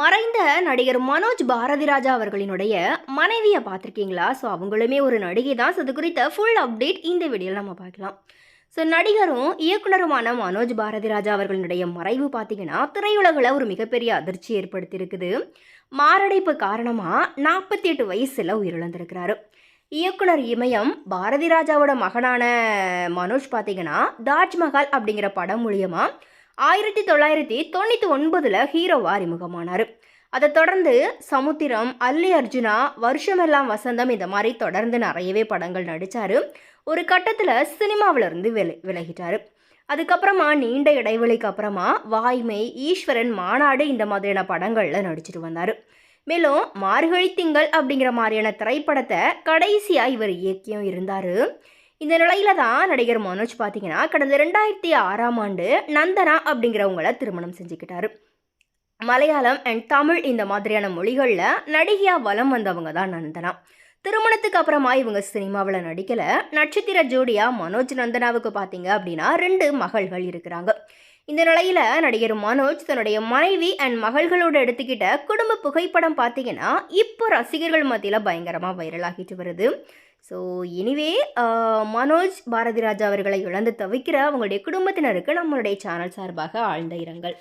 மறைந்த நடிகர் மனோஜ் பாரதிராஜா அவர்களினுடைய மனைவியை பார்த்துருக்கீங்களா? ஸோ அவங்களுமே ஒரு நடிகை தான். ஸோ அது குறித்த ஃபுல் அப்டேட் இந்த வீடியோவில் நம்ம பார்க்கலாம். ஸோ நடிகரும் இயக்குனருமான மனோஜ் பாரதிராஜா அவர்களினுடைய மறைவு பார்த்தீங்கன்னா திரையுலகில் ஒரு மிகப்பெரிய அதிர்ச்சி ஏற்படுத்தியிருக்குது. மாரடைப்பு காரணமாக நாற்பத்தி எட்டு வயசில் உயிரிழந்திருக்கிறாரு. இயக்குனர் இமயம் பாரதிராஜாவோட மகனான மனோஜ் பார்த்தீங்கன்னா தாஜ்மஹால் அப்படிங்கிற படம் மூலியமாக ஆயிரத்தி தொள்ளாயிரத்தி தொண்ணூற்றி ஒன்பதில் ஹீரோவாக அறிமுகமானார். அதை தொடர்ந்து சமுத்திரம் அல்லி அர்ஜுனா வருஷமெல்லாம் வசந்தம் இந்த மாதிரி தொடர்ந்து நிறையவே படங்கள் நடித்தார் ஒரு கட்டத்தில் சினிமாவிலிருந்து வில விலகிட்டார். அதுக்கப்புறமா நீண்ட இடைவெளிக்கு அப்புறமா வாய்மை ஈஸ்வரன் மாநாடு இந்த மாதிரியான படங்களில் நடிச்சிட்டு வந்தார். மேலும் மார்கழி திங்கள் அப்படிங்கிற மாதிரியான திரைப்படத்தை கடைசியாக இவர் இயக்கியும் இருந்தார். இந்த நிலையில தான் நடிகர் மனோஜ் பார்த்தீங்கன்னா கடந்த ரெண்டாயிரத்தி ஆறாம் ஆண்டு நந்தனா அப்படிங்கிறவங்கள திருமணம் செஞ்சுக்கிட்டாரு. மலையாளம் அண்ட் தமிழ் இந்த மாதிரியான மொழிகளில் நடிகையாக வலம் வந்தவங்க தான் நந்தனா. திருமணத்துக்கு அப்புறமா இவங்க சினிமாவில் நடிக்கலை. நட்சத்திர ஜோடியா மனோஜ் நந்தனாவுக்கு பார்த்தீங்க அப்படின்னா ரெண்டு மகள்கள் இருக்கிறாங்க. இந்த நிலையில் நடிகர் மனோஜ் தன்னுடைய மனைவி அண்ட் மகள்களோடு எடுத்துக்கிட்ட குடும்ப புகைப்படம் பார்த்தீங்கன்னா இப்போ ரசிகர்கள் மத்தியில் பயங்கரமாக வைரலாகிட்டு வருது. ஸோ எனிவே மனோஜ் பாரதிராஜா அவர்களை இழந்து தவிக்கிற அவங்களுடைய குடும்பத்தினருக்கு நம்மளுடைய சேனல் சார்பாக ஆழ்ந்த இரங்கல்.